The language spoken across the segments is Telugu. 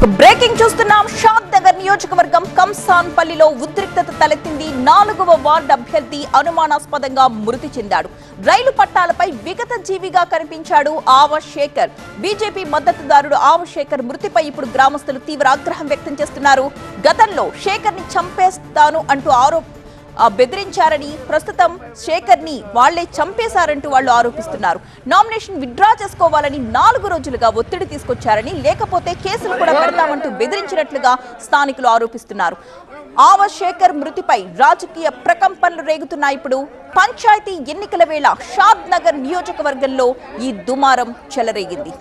బ్రేకింగ్ చూస్తున్నాం. షాద్ నగర్ నియోజకవర్గం కంసాన్పల్లిలో ఉద్రిక్తత తలెత్తింది. నాలుగవ వార్డు అభ్యర్థి అనుమానాస్పదంగా మృతి చెందాడు. రైలు పట్టాలపై విగత జీవిగా కనిపించాడు ఆవ శేఖర్ బీజేపీ మద్దతుదారుడు ఆవ శేఖర్ మృతిపై ఇప్పుడు గ్రామస్తులు తీవ్ర ఆగ్రహం వ్యక్తం చేస్తున్నారు. గతంలో శేఖర్ని చంపేస్తాను అంటూ ఆరోప బెదిరించారని ప్రస్తుతం శేఖర్ని వాళ్ళే చంపేశారంటూ వాళ్ళు ఆరోపిస్తున్నారు. నామినేషన్ విత్డ్రా చేసుకోవాలని నాలుగు రోజులుగా ఒత్తిడి తీసుకొచ్చారని లేకపోతే కేసులు కూడా పెడతామంటూ బెదిరించినట్లుగా స్థానికులు ఆరోపిస్తున్నారు. ఆవ శేఖర్ మృతిపై రాజకీయ ప్రకంపనలు రేగుతున్నాయి. ఇప్పుడు పంచాయతీ ఎన్నికల వేళ షాద్ నగర్ నియోజకవర్గంలో ఈ దుమారం చెలరేగింది.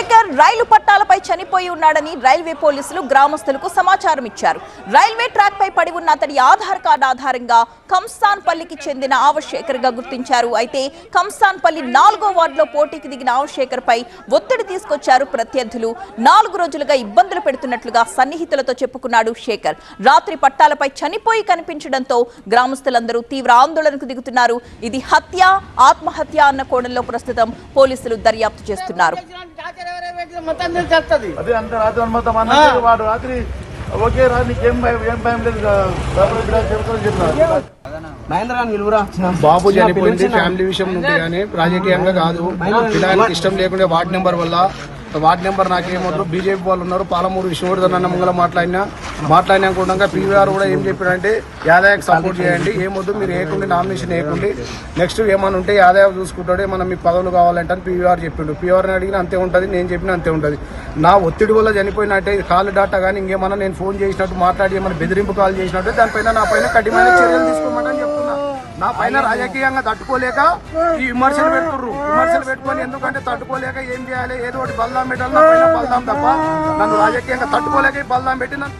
చంద్రశేఖర్ రైలు పట్టాలపై చనిపోయి ఉన్నాడని రైల్వే పోలీసులు గ్రామస్తులకు సమాచారం ఇచ్చారు. రైల్వే ట్రాక్ పై పడి ఉన్న అతడి ఆధార్ కార్డు ఆధారంగా కంసాన్పల్లికి చెందిన ఆవశేఖర్గా గుర్తించారు. అయితే కంసాన్పల్లి నాలుగో వార్డులో పోటీకి దిగిన ఆవశేఖర్ పై ఒత్తిడి తీసుకొచ్చారు ప్రత్యర్థులు. నాలుగు రోజులుగా ఇబ్బందులు పెడుతున్నట్లుగా సన్నిహితులతో చెప్పుకున్నాడు శేఖర్. రాత్రి పట్టాలపై చనిపోయి కనిపించడంతో గ్రామస్తులందరూ తీవ్ర ఆందోళనకు దిగుతున్నారు. ఇది హత్య ఆత్మహత్య అన్న కోణంలో ప్రస్తుతం పోలీసులు దర్యాప్తు చేస్తున్నారు. మొత్తం తెలిసేస్తుంది. అదే అంత రాత్రి మొత్తం అన్నట్టు వాడు రాత్రి ఓకే రా నీకేం భయం ఏం భయం లేదు బాబు చనిపోయింది ఫ్యామిలీ విషయం నుండి కానీ రాజకీయంగా కాదు. పిల్లలకి ఇష్టం లేకుండే వార్డ్ నెంబర్ వల్ల వార్డ్ నెంబర్ నాకేమో బీజేపీ వాళ్ళు ఉన్నారు. పాలమూరు విష్ణువర్ధన్ అన్న ముంగల మాట్లాడినా మాట్లాడినా కూడా పీవీఆర్ కూడా ఏం చెప్పారంటే యాదయ్యకి సపోర్ట్ చేయండి ఏమొద్దు మీరు ఏకుండి నామినేషన్ ఏకుండి నెక్స్ట్ ఏమైనా ఉంటే యాదవ్ చూసుకుంటాడు ఏమన్నా మీ పదవులు కావాలంటే అని పీవీఆర్ చెప్పిండు. పీవీఆర్ని అడిగిన అంతే ఉంటుంది నేను చెప్పిన అంతే ఉంటుంది. నా ఒత్తిడి వల్ల చనిపోయినట్టే కాలు కాల్ డాటా కానీ ఇంకేమన్నా నేను ఫోన్ చేసినట్టు మాట్లాడి ఏమైనా బెదిరింపు కాల్ చేసినట్టు దానిపైన నా పైన కఠినమైన చర్యలు తీసుకోమని చెప్తున్నాను నా పైన రాజకీయంగా తట్టుకోలేక ఈ విమర్శలు పెట్టుకుర్రు విమర్శలు పెట్టుకొని ఎందుకంటే తట్టుకోలేక ఏం చేయాలి? ఏదో ఒకటి బల్దాం పెట్టాలి నా పైన బల్దాం తప్ప. నన్ను రాజకీయంగా తట్టుకోలేక ఈ బల్దాం పెట్టి నన్ను